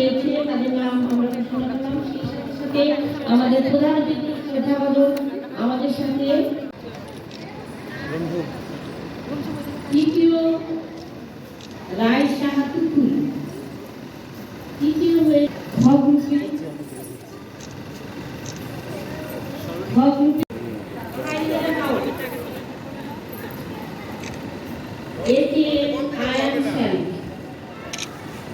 নাম আমরা করলাম সেই সাথে সাথে আমাদের প্রধান অতিথি আমাদের সাথে তৃতীয় রায় সাহা টুকুল তৃতীয় হয়ে খ গ্রুপে খ গ্রুপে এটি আয়ান শারিক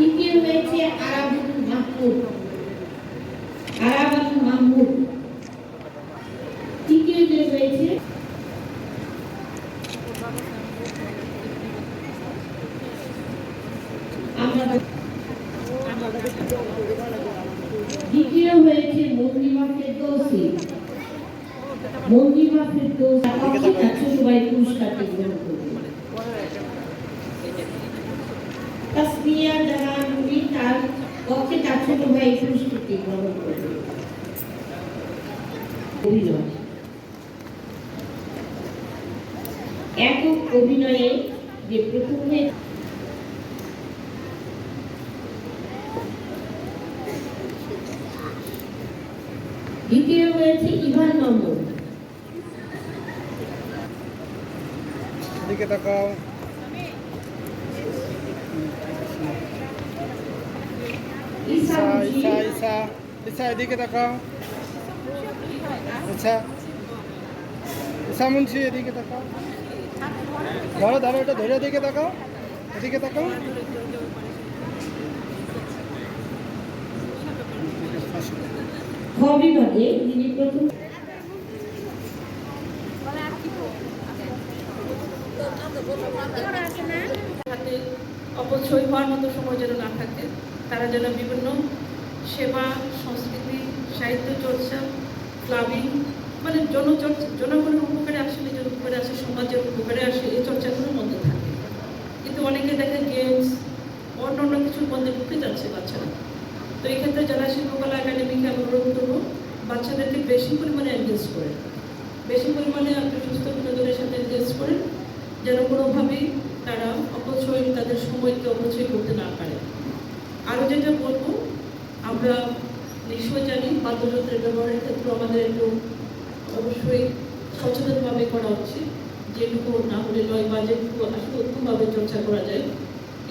তৃতীয় হয়েছে আরাবুল মাহমুদ। আরাবুল মাহমুদ। তৃতীয় যে হয়েছে দ্বিতীয় হয়েছে মন্দিমা ফেরদৌসি। মন্দিমা ফেরদৌসি সবাই পুরস্কারটি গ্রহণ করবে। তাসমিয়া তার পক্ষে চারশো সবাই পুরস্কারটি গ্রহণ করবে অভিনয়। একক অভিনয়ে যে প্রথম দ্বিতীয় হয়েছে ইভান নম্বর এদিকে তাকাও। এদিকে তাকাও আচ্ছা। মুন্সি এদিকে তাকাও ধরো ধরো এটা ধরে এদিকে তাকাও এদিকে তাকাও খ বিভাগে যিনি প্রথম অপচয় হওয়ার মতো সময় যেন না থাকে। তারা যেন বিভিন্ন সেবা, সংস্কৃতি, সাহিত্য চর্চা ক্লাবিং মানে জনচর্চা জনগণের উপকারে আসে, নিজের উপকারে আসে, সমাজের উপকারে আসে, এই চর্চাগুলোর মধ্যে থাকে। কিন্তু অনেকে দেখে গেমস অন্য অন্য কিছুর মধ্যে ঢুকে যাচ্ছে বাচ্চারা। তো এই ক্ষেত্রে যারা শিল্পকলা একাডেমিকে অনুরোধ করব বাচ্চাদেরকে বেশি পরিমাণে এনগেজ করে। বেশি পরিমাণে আপনি সুস্থ বিনোদনের সাথে এনগেজ করেন যেন কোনোভাবেই তারা অপচয় তাদের সময়কে অপচয় করতে না পারে আরও যেটা বলব আমরা নিশ্চয় জানি বাদ্যযন্ত্রের ব্যবহারের ক্ষেত্রে আমাদের একটু অবশ্যই সচেতনভাবে করা উচিত যেটুকু না হলে নয় বা যেটুকু আসলে উত্তমভাবে চর্চা করা যায়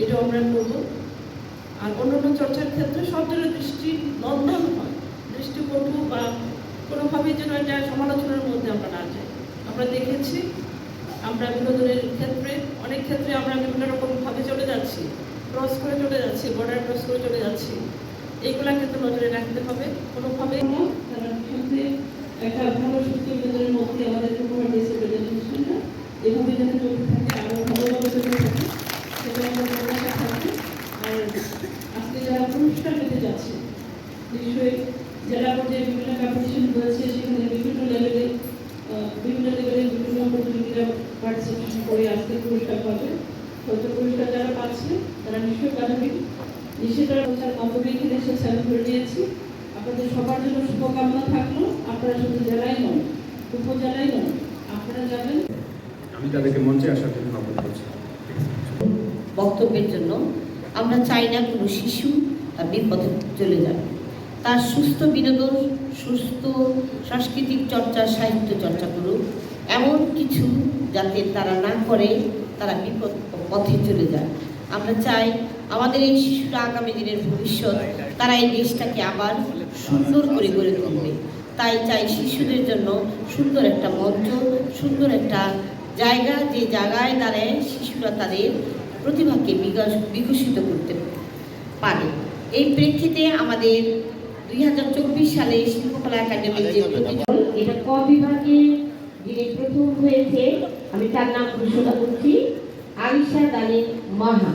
এটা আমরা করব। আর অন্যান্য চর্চার ক্ষেত্রে সব যেন দৃষ্টি নন্দন হয়। দৃষ্টিকটু বা কোনোভাবেই যেন এটা সমালোচনার মধ্যে আমরা না যাই। আমরা দেখেছি, আমরা বিনোদনের ক্ষেত্রে, অনেক ক্ষেত্রে আমরা বিভিন্ন রকম ভাবে চলে যাচ্ছি, ক্রস করে চলে যাচ্ছি বর্ডার ক্রস করে চলে যাচ্ছি। এইগুলা কিন্তু নজরে রাখতে হবে। কোনোভাবে একটা ভালো সুস্থ বিনোদনের মধ্যে আমাদের উপহার দিয়েছে প্রেজেন্টেশনটা এভাবে যাতে চলতে থাকে আরও ভালোভাবে চলতে থাকে, সেটা আমাদের প্রত্যাশা থাকবে। আর আজকে যারা পুরস্কার পেতে যাচ্ছে, নিশ্চয়ই জেলা পর্যায়ে বিভিন্ন কম্পিটিশন হয়েছে সেখানে বিভিন্ন লেভেলে বিভিন্ন লেভেলে বিভিন্ন প্রতিযোগীরা পার্টিসিপেশন করে আজকে পুরস্কার পাবে। হয়তো পুরস্কার যারা পাচ্ছে, তারা নিশ্চয়ই প্রাথমিক নিষেধার প্রচার এখানে এসেছে আমি ধরে নিয়েছি। আপনাদের সবার জন্য শুভকামনা থাকল। আপনারা শুধু জেলায় নন উপজেলায় নন আপনারা যাবেন। আমি তাদেরকে মঞ্চে আসার জন্য আহ্বান করছি। বক্তব্যের জন্য আমরা চাই না কোনো শিশু তার বিপথে চলে যাবে তার সুস্থ বিনোদন সুস্থ সাংস্কৃতিক চর্চা সাহিত্য চর্চা করুক। এমন কিছু যাতে তারা না করে তারা বিপদ পথে চলে যায় আমরা চাই আমাদের এই শিশুরা আগামী দিনের ভবিষ্যৎ, তারা এই দেশটাকে আবার সুন্দর করে গড়ে তুলবে। তাই চাই শিশুদের জন্য সুন্দর একটা মঞ্চ, সুন্দর একটা জায়গা, যে জায়গায় দাঁড়ায় শিশুরা তাদের প্রতিভাকে বিকাশ, বিকশিত করতে পারে। এই প্রেক্ষিতে আমাদের দুই হাজার চব্বিশ সালে শিল্পকলা একাডেমির যে বিভাগে যিনি প্রথম হয়েছে? আমি তার নাম ঘোষণা করছি। আলিশা দালিন মাহা